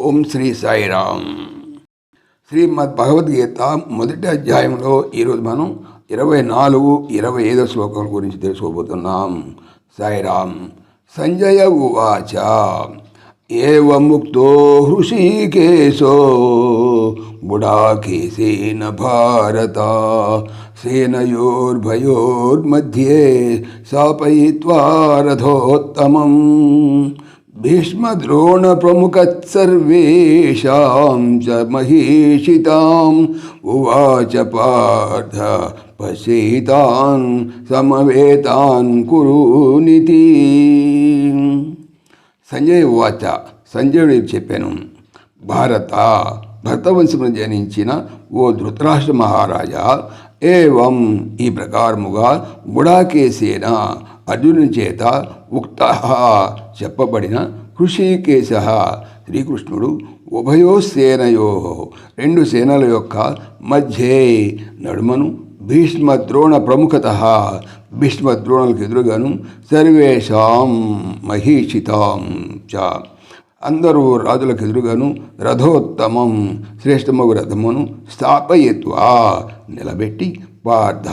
ఓం శ్రీ సాయిరామ్. శ్రీమద్ భగవద్గీత మొదటి అధ్యాయంలో ఈరోజు మనం ఇరవై నాలుగు ఇరవై ఐదో శ్లోకాల గురించి తెలుసుకోబోతున్నాం. సాయిరామ్ సంజయ ఉవాచ ముక్తో హృషికేశో బుడాకేశేన భారత సేనయోర్భయోర్మధ్యే సాపయిత్వా రథోత్తమం भीष्मद्रोणप्रमुखत्सर्वेषां च महीषिताम् उवाच पार्थ पश्येतान् समवेतान् कुरुनिति సంజయ్ ఉవాచ సంజయుడు చెప్పాను భారత భరతవంశమును జనించిన ఓ ధృతరాష్ట్ర మహారాజా ఏవం ఈ ప్రకారముగా గుడాకేశేన అర్జునుని చేత ఉక్త చెప్పబడిన కృషికేశ. శ్రీకృష్ణుడు ఉభయోసేనయో రెండు సేనల యొక్క మధ్యే నడుమను భీష్మద్రోణ ప్రముఖత. భీష్మద్రోణులకు ఎదురుగాను సర్వేషాం మహీషితాం చ. అందరూ రాజులకు ఎదురుగాను రథోత్తమం శ్రేష్టమగు రథమును స్థాపయత్వా నిలబెట్టి పార్థ.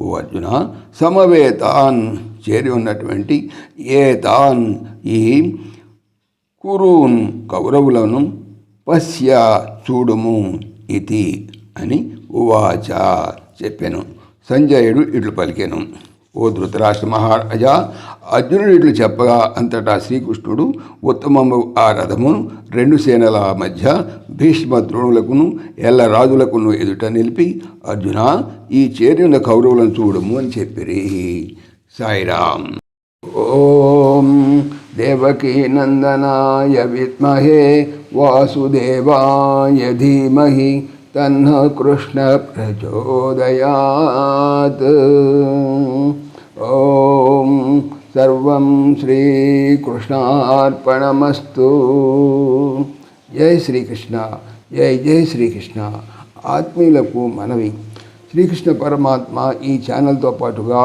ఓ అర్జున సమవేతాన్ చేరి ఉన్నటువంటి ఏతాన్ ఈ కురూన్ కౌరవులను పశ్య చూడుము ఇది అని ఉవాచ చెప్పాను. సంజయుడు ఇట్లు పలికాను. ఓ ధృతరాష్ట్ర మహారాజా అర్జునుడు ఇట్లు చెప్పగా అంతటా శ్రీకృష్ణుడు ఉత్తమము ఆ రథమును రెండు సేనల మధ్య భీష్మ ద్రోణులకును ఎల్ల రాజులకును ఎదుట నిలిపి అర్జున ఈ చేరిన కౌరవులను చూడము అని చెప్పిరి. సాయిరామ్ ఓం దేవకీ నందనాయ విద్మహే వాసుదేవాయ ధీమహి తన్న కృష్ణ ప్రచోదయాత్ ఓం సర్వం శ్రీకృష్ణార్పణమస్తు జై శ్రీకృష్ణ జై జై శ్రీకృష్ణ ఆత్మీయులకు మనవి శ్రీకృష్ణ పరమాత్మ ఈ ఛానల్తో పాటుగా